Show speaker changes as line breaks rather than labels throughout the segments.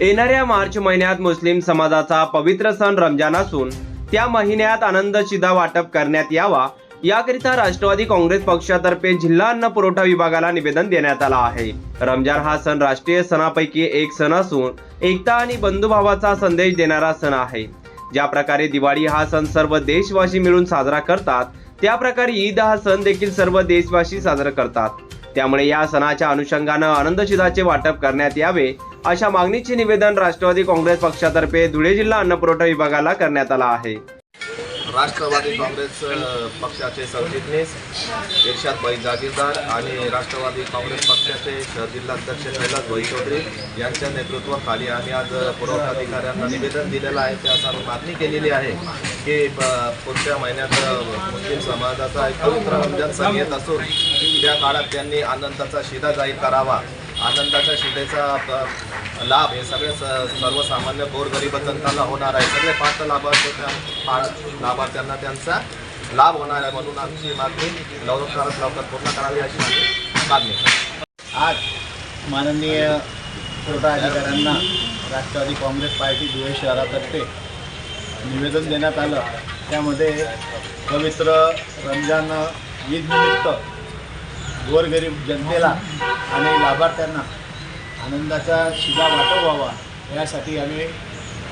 येणाऱ्या मार्च महिन्यात मुस्लिम समाजाचा पवित्र सण रमजान असून त्या महिन्यात आनंद शिदा वाटप करण्यात यावा. याकरिता राष्ट्रवादी काँग्रेस पक्षातर्फे जिल्हा अन्न पुरवठा विभागाला निवेदन देण्यात आला आहे. रमजान हा सण राष्ट्रीय सणापैकी एक सण असून एकता आणि बंधुभावाचा संदेश देणारा सण आहे. ज्या प्रकारे दिवाळी हा सण सर्व देशवासी मिळून साजरा करतात त्या प्रकारे ईद हा सण देखील सर्व देशवासी साजरा करतात. त्यामुळे या सणाच्या अनुषंगानं आनंदशिदाचे वाटप करण्यात यावे अशा मागणीचे निवेदन राष्ट्रवादी काँग्रेस पक्षातर्फे धुळे जिल्हा अन्न पुरवठा विभागाला करण्यात आला आहे.
राष्ट्रवादी काँग्रेस पक्षाचे सरचिटणीस इर्शाद भाई जागीरदार आणि राष्ट्रवादी काँग्रेस पक्षाचे शहर जिल्हाध्यक्ष कैलास भाई चौधरी यांच्या नेतृत्वाखाली आम्ही आज पुरवठा अधिकाऱ्यांना निवेदन दिलेलं आहे. त्यास आम्ही मागणी केलेली आहे की पुढच्या महिन्यात मुस्लिम समाजाचा एक पवित्र रमजान सण येत असून त्या काळात त्यांनी आनंदाचा शिदा जाहीर करावा. आनंदाच्या शिदेचा लाभ हे सगळे स- सर्वसामान्य गोरगरीब जनतांना होणार आहे. सगळे पात्र लाभार्थी लाभार्थ्यांना त्यांचा लाभ होणार आहे म्हणून आमची मागणी लवकरात लवकर पूर्ण करावी अशी आमची मागणी
आज माननीय पुरवठा अधिकाऱ्यांना राष्ट्रवादी काँग्रेस पार्टी धुळे शहरातर्फे निवेदन देण्यात आलं. त्यामध्ये पवित्र रमजान ईदनिमित्त गोरगरीब जनतेला आणि लाभार्थ्यांना आनंदाचा शिगा वाटप व्हावा यासाठी आम्ही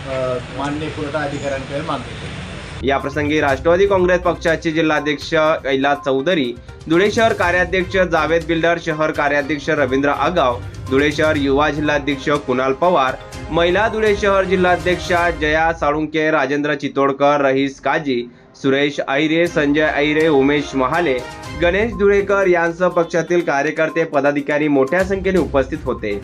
मान्य माननीय पुरवठा अधिकाऱ्यांकडे मागणी
या प्रसंगी राष्ट्रवादी काँग्रेस पक्षाचे जिल्हाध्यक्ष कैलास चौधरी धुळे शहर कार्याध्यक्ष जावेद बिल्डर शहर कार्याध्यक्ष रवींद्र आगाव धुळे शहर युवा जिल्हाध्यक्ष कुणाल पवार महिला धुळे शहर जिल्हाध्यक्षा जया साळुंके राजेंद्र चितोडकर रहीस काजी सुरेश ऐरे संजय ऐरे उमेश महाले गणेश धुळेकर यांसह पक्षातील कार्यकर्ते पदाधिकारी मोठ्या संख्येने उपस्थित होते.